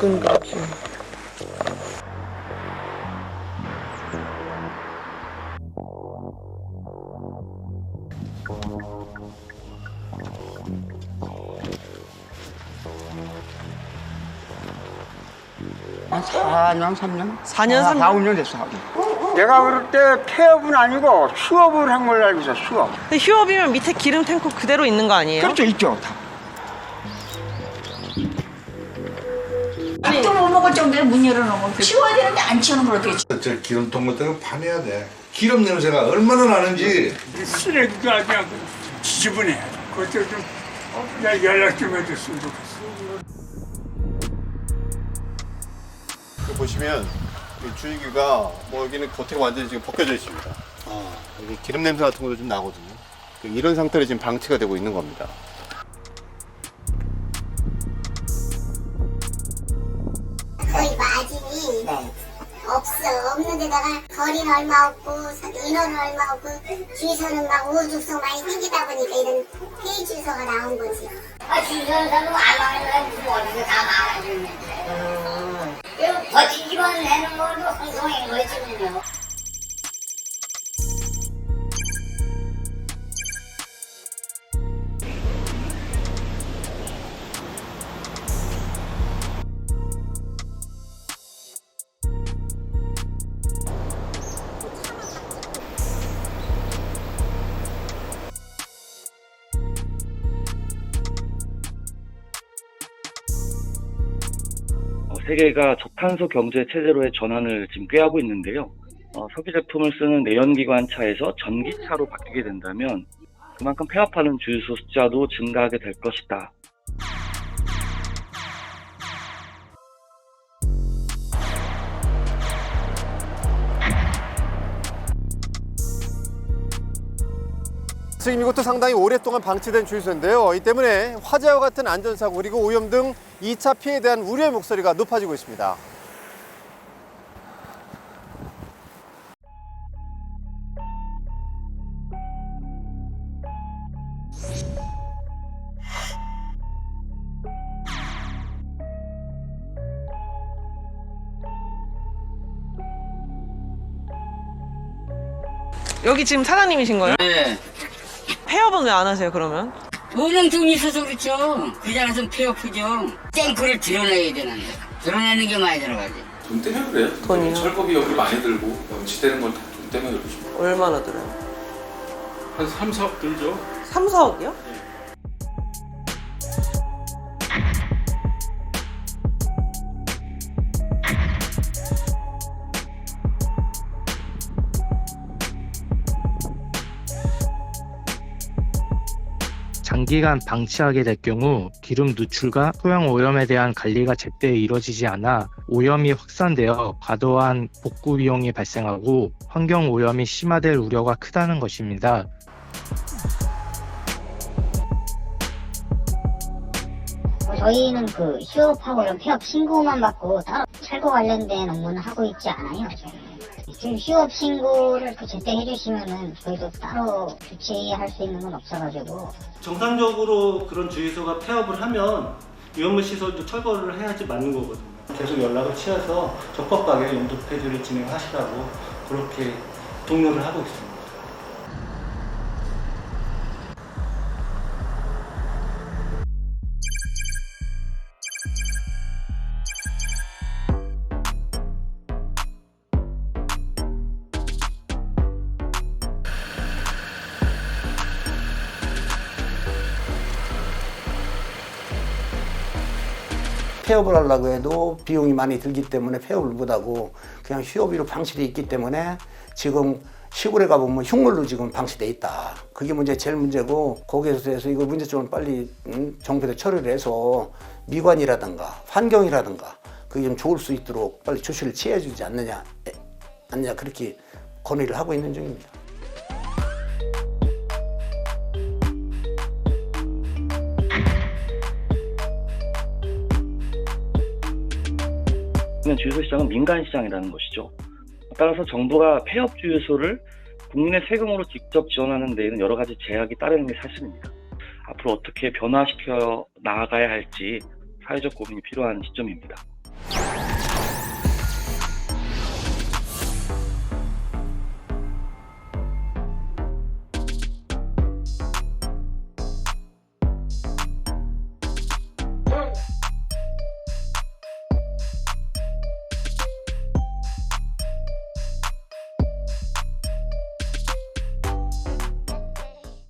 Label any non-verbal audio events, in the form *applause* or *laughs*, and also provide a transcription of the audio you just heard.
끈같이 한 4년, 3년? 4년, 3년? 4, 5년 됐어. 내가 그럴 때 폐업은 아니고 휴업을 한 걸로 알고 있어, 휴업. 근데 휴업이면 밑에 기름 탱크 그대로 있는 거 아니에요? 그렇죠, 있죠. 다. 먹을 정도로 문 열어놓으면 치워야 되는데 안 치우는 걸 어떻게 치워? 저 기름통 같은 거 파내야 돼. 기름 냄새가 얼마나 나는지 쓰레기도 아주 안 지저분해. 그것도 좀 야, 연락 좀 해줬으면 좋겠어. 보시면 이 주유기가 뭐 여기는 겉에가 완전히 지금 벗겨져 있습니다. 여기 기름 냄새 같은 것도 좀 나거든요. 이런 상태로 지금 방치가 되고 있는 겁니다. 거의 마진이 없어. 없는 데다가 거리는 얼마 없고 인원은 얼마 없고 주유소는 막 우후죽순 많이 생기다 보니까 이런 폐 주유소가 나온 거지. 아 주유소는 안 나오는 무슨 어디서 다 나와주는데. 이거 버티기만 내는 걸로 *laughs* 홍성인 거지는요. 세계가 저탄소 경제 체제로의 전환을 지금 꾀하고 있는데요. 어, 석유 제품을 쓰는 내연기관 차에서 전기차로 바뀌게 된다면 그만큼 폐업하는 주유소 숫자도 증가하게 될 것이다. 지금 이것도 상당히 오랫동안 방치된 주유소인데요. 이 때문에 화재와 같은 안전사고 그리고 오염 등 2차 피해에 대한 우려의 목소리가 높아지고 있습니다. 여기 지금 사장님이신 거예요? 네. 폐업은 왜 안 하세요 그러면? 운영증이 있어서 그렇죠. 그 자리에서 폐업이죠. 탱크를 드러내야 되는데. 드러내는 게 많이 들어가지. 돈 때문에 그래요. 돈이요? 철거비 여기 많이 들고 연치되는 건 다 돈 때문에 그러죠. 얼마나 들어요? 한 3, 4억 들죠. 3, 4억이요? 장기간 방치하게 될 경우 기름 누출과 토양 오염에 대한 관리가 제때 이루어지지 않아 오염이 확산되어 과도한 복구 비용이 발생하고 환경 오염이 심화될 우려가 크다는 것입니다. 저희는 그 휴업하고 이런 폐업 신고만 받고 따로 철거 관련된 업무는 하고 있지 않아요. 지금 휴업 신고를 그 제때 해주시면은 저희도 따로 조치할 수 있는 건 없어가지고 정상적으로 그런 주유소가 폐업을 하면 위험물 시설도 철거를 해야지 맞는 거거든요. 계속 연락을 취해서 적법하게 용도 폐지를 진행하시라고 그렇게 독려를 하고 있습니다. 폐업을 하려고 해도 비용이 많이 들기 때문에 폐업을 못하고 그냥 휴업으로 방치돼 있기 때문에 지금 시골에 가보면 흉물로 지금 방치돼 있다. 그게 문제 제일 문제고 거기에서 대해서 이거 문제점을 빨리 음, 정부에서 처리를 해서 미관이라든가 환경이라든가 그게 좀 좋을 수 있도록 빨리 조치를 취해주지 않느냐, 에, 않느냐 그렇게 건의를 하고 있는 중입니다. 주유소 시장은 민간 시장이라는 것이죠. 따라서 정부가 폐업 주유소를 국민의 세금으로 직접 지원하는 데에는 여러 가지 제약이 따르는 게 사실입니다. 앞으로 어떻게 변화시켜 나아가야 할지 사회적 고민이 필요한 시점입니다.